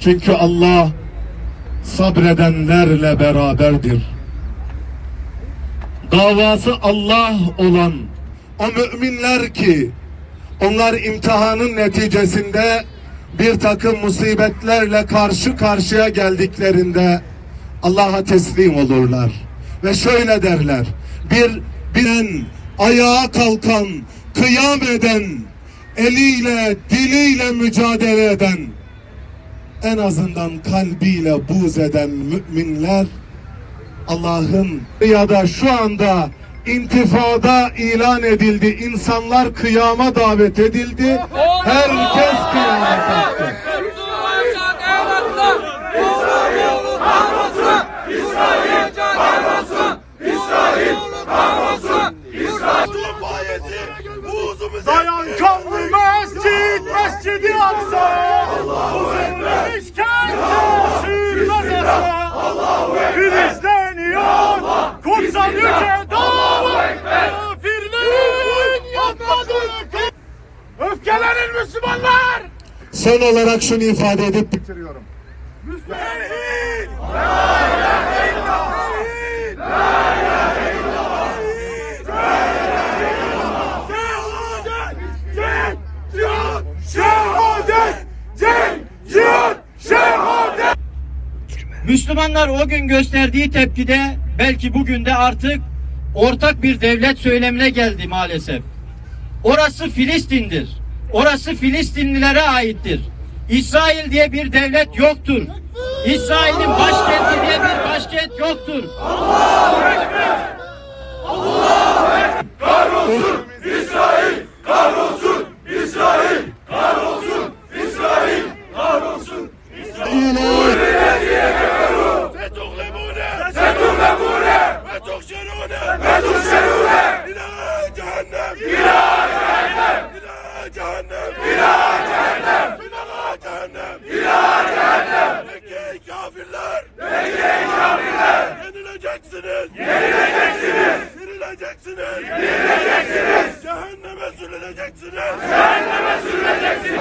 Çünkü Allah sabredenlerle beraberdir. Davası Allah olan o müminler ki onlar imtihanın neticesinde bir takım musibetlerle karşı karşıya geldiklerinde Allah'a teslim olurlar. Ve şöyle derler. Bir bilen, ayağa kalkan, kıyam eden, eliyle, diliyle mücadele eden, en azından kalbiyle buz eden müminler Allah'ın ya da şu anda intifada ilan edildi. İnsanlar kıyama davet edildi. Herkes kıyama kalktı. Dayan kanlı mescit, mescidi Son olarak şunu ifade edip bitiriyorum. Müslümanlar o gün gösterdiği tepkide belki bugün de artık ortak bir devlet söylemine geldi maalesef. Orası Filistin'dir. Orası Filistinlilere aittir. İsrail diye bir devlet yoktur. İsrail'in başkenti diye bir başkent yoktur. Dirileceksiniz. Cehenneme sürüleceksiniz. Cehenneme sürüleceksiniz.